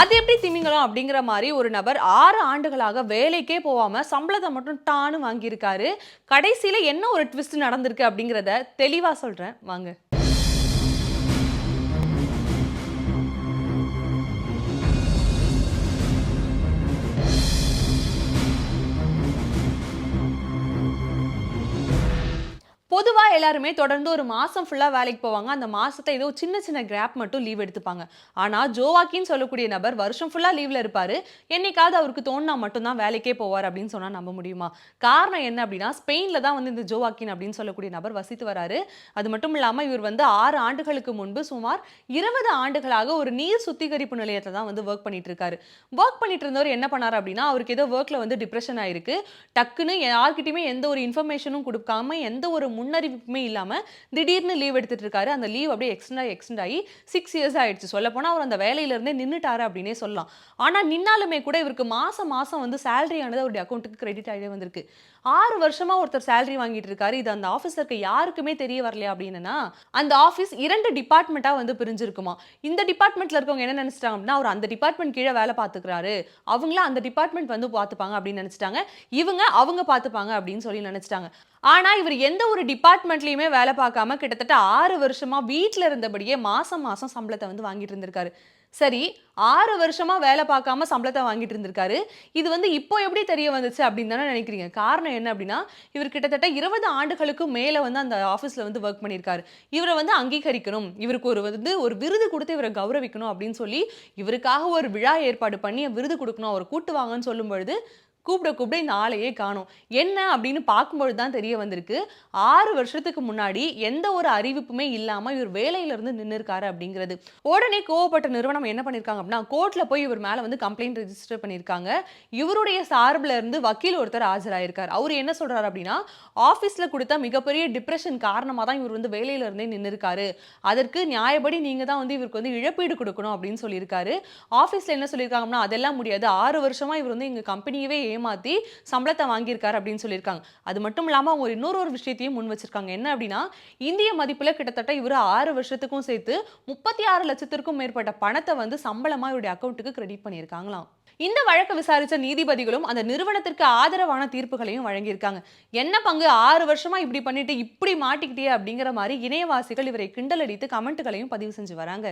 அது எப்படி திமிங்கலம் அப்படிங்கிற மாதிரி ஒரு நபர் ஆறு ஆண்டுகளாக வேலைக்கே போகாம சம்பளத்தை மட்டும் டான்னு வாங்கியிருக்காரு. கடைசியில என்ன ஒரு ட்விஸ்ட் நடந்திருக்கு அப்படிங்கிறத தெளிவா சொல்றேன். வாங்க. பொதுவாக எல்லாருமே தொடர்ந்து ஒரு மாதம் ஃபுல்லாக வேலைக்கு போவாங்க. அந்த மாதத்தை ஏதோ சின்ன சின்ன கிராப் மட்டும் லீவ் எடுத்துப்பாங்க. ஆனால் ஜோவாக்கின்னு சொல்லக்கூடிய நபர் வருஷம் ஃபுல்லாக லீவில் இருப்பார். என்னைக்காவது அவருக்கு தோணுனா மட்டும்தான் வேலைக்கே போவார் அப்படின்னு சொன்னால் நம்ப முடியுமா? காரணம் என்ன அப்படின்னா ஸ்பெயினில் தான் வந்து இந்த ஜோவாக்கின் அப்படின்னு சொல்லக்கூடிய நபர் வசித்து வராரு. அது மட்டும் இல்லாமல் இவர் வந்து ஆறு ஆண்டுகளுக்கு முன்பு சுமார் இருபது ஆண்டுகளாக ஒரு நீர் சுத்திகரிப்பு நிலையத்தை தான் வந்து ஒர்க் பண்ணிட்டு இருக்காரு. ஒர்க் பண்ணிட்டு இருந்தவர் என்ன பண்ணாரு அப்படின்னா அவருக்கு ஏதோ ஒர்க்கில் வந்து டிப்ரெஷன் ஆயிருக்கு. டக்குன்னு யார்கிட்டயுமே எந்த ஒரு இன்ஃபர்மேஷனும் கொடுக்காம எந்த ஒரு முன்னறிவிப்புமே இல்லாமல் திடீர்னு லீவ் எடுத்துட்டு இருக்காரு அந்த லீவ் அப்படியே எக்ஸ்டெண்ட் ஆகி எக்ஸ்டெண்ட் ஆகி சிக்ஸ் இயர்ஸ் ஆயிடுச்சு. சொல்ல போனால் அவர் அந்த வேலையிலேருந்தே நின்றுட்டாரு அப்படின்னே சொல்லலாம். ஆனால் நின்னாலுமே கூட இவருக்கு மாதம் மாதம் வந்து சேலரி ஆனது அவருடைய அக்கௌண்ட்டுக்கு கிரெடிட் ஆகிட்டே வந்திருக்கு. ஆறு வருஷமாக ஒருத்தர் சேலரி வாங்கிட்டு இருக்காரு. இது அந்த ஆஃபீஸருக்கு யாருக்குமே தெரிய வரலையா அப்படின்னா அந்த ஆஃபீஸ் இரண்டு டிபார்ட்மெண்ட்டாக வந்து பிரிஞ்சிருக்குமா? இந்த டிபார்ட்மெண்ட்டில் இருக்கவங்க என்ன நினச்சிட்டாங்க அப்படின்னா அவர் அந்த டிபார்ட்மெண்ட் கீழே வேலை பார்த்துக்கிறாரு. அவங்கள அந்த டிபார்ட்மெண்ட் வந்து பார்த்துப்பாங்க அப்படின்னு நினச்சிட்டாங்க. இவங்க அவங்க பார்த்துப்பாங்க அப்படின்னு சொல்லி நினச்சிட்டாங்க. ஆனால் இவர் எந்த ஒரு டிபார்ட்மெண்ட்லேயுமே வேலை பார்க்காம கிட்டத்தட்ட ஆறு வருஷமாக வீட்டில் இருந்தபடியே மாதம் மாதம் சம்பளத்தை வந்து வாங்கிட்டு இருந்திருக்காரு. சரி ஆறு வருஷமாக வேலை பார்க்காம சம்பளத்தை வாங்கிட்டு இருந்திருக்காரு. இது வந்து இப்போ எப்படி தெரிய வந்துச்சு அப்படின்னு தானே நினைக்கிறீங்க? காரணம் என்ன அப்படின்னா இவர் கிட்டத்தட்ட இருபது ஆண்டுகளுக்கு மேலே வந்து அந்த ஆஃபீஸில் வந்து ஒர்க் பண்ணியிருக்காரு. இவரை வந்து அங்கீகரிக்கணும். இவருக்கு ஒரு வந்து ஒரு விருது கொடுத்து இவரை கௌரவிக்கணும் அப்படின்னு சொல்லி இவருக்காக ஒரு விழா ஏற்பாடு பண்ணி விருது கொடுக்கணும். அவர் கூட்டு வாங்கன்னு சொல்லும் பொழுது கூப்பிட கூப்பிட இந்த ஆளையே காணும். என்ன அப்படின்னு பார்க்கும்பொழுது தான் தெரிய வந்திருக்கு. ஆறு வருஷத்துக்கு முன்னாடி எந்த ஒரு அறிவிப்புமே இல்லாமல் இவர் வேலையிலிருந்து நின்று இருக்காரு அப்படிங்கிறது. உடனே கோவப்பட்ட நிறுவனம் என்ன பண்ணியிருக்காங்க அப்படின்னா கோர்ட்டில் போய் இவர் மேலே வந்து கம்ப்ளைண்ட் ரெஜிஸ்டர் பண்ணியிருக்காங்க இவருடைய சார்பில் இருந்து வக்கீல் ஒருத்தர் ஆஜராயிருக்கார். அவர் என்ன சொல்கிறார் அப்படின்னா ஆஃபீஸில் கொடுத்த மிகப்பெரிய டிப்ரெஷன் காரணமாக தான் இவர் வந்து வேலையிலிருந்தே நின்றுருக்காரு நின்று இருக்காரு அதற்கு நியாயப்படி நீங்கள் தான் வந்து இவருக்கு வந்து இழப்பீடு கொடுக்கணும் அப்படின்னு சொல்லியிருக்காரு. ஆஃபீஸில் என்ன சொல்லியிருக்காங்க அப்படின்னா அதெல்லாம் முடியாது. ஆறு வருஷமாக இவர் வந்து எங்கள் கம்பெனியவே ஏமாத்தி சம்பளத்தை வாங்கியிருக்காரு அப்படின்னு சொல்லியிருக்காங்க. அது மட்டும் இல்லாம அவங்க இன்னொரு ஒரு விஷயத்தையும் முன் வச்சிருக்காங்க. என்ன அப்படின்னா இந்திய மதிப்புல கிட்டத்தட்ட இவர் ஆறு வருஷத்துக்கும் சேர்த்து முப்பத்தி ஆறு லட்சத்திற்கும் மேற்பட்ட பணத்தை வந்து சம்பளமா இவருடைய அக்கௌண்ட்டுக்கு கிரெடிட் பண்ணியிருக்காங்களாம். இந்த வழக்கை விசாரிச்ச நீதிபதிகளும் அந்த நிறுவனத்திற்கு ஆதரவான தீர்ப்புகளையும் வழங்கியிருக்காங்க. என்ன பங்கு? ஆறு வருஷமா இப்படி பண்ணிட்டு இப்படி மாட்டிக்கிட்டே அப்படிங்கிற மாதிரி இணையவாசிகள் இவரை கிண்டல் அடித்து கமெண்ட்டுகளையும் பதிவு செஞ்சு வராங்க.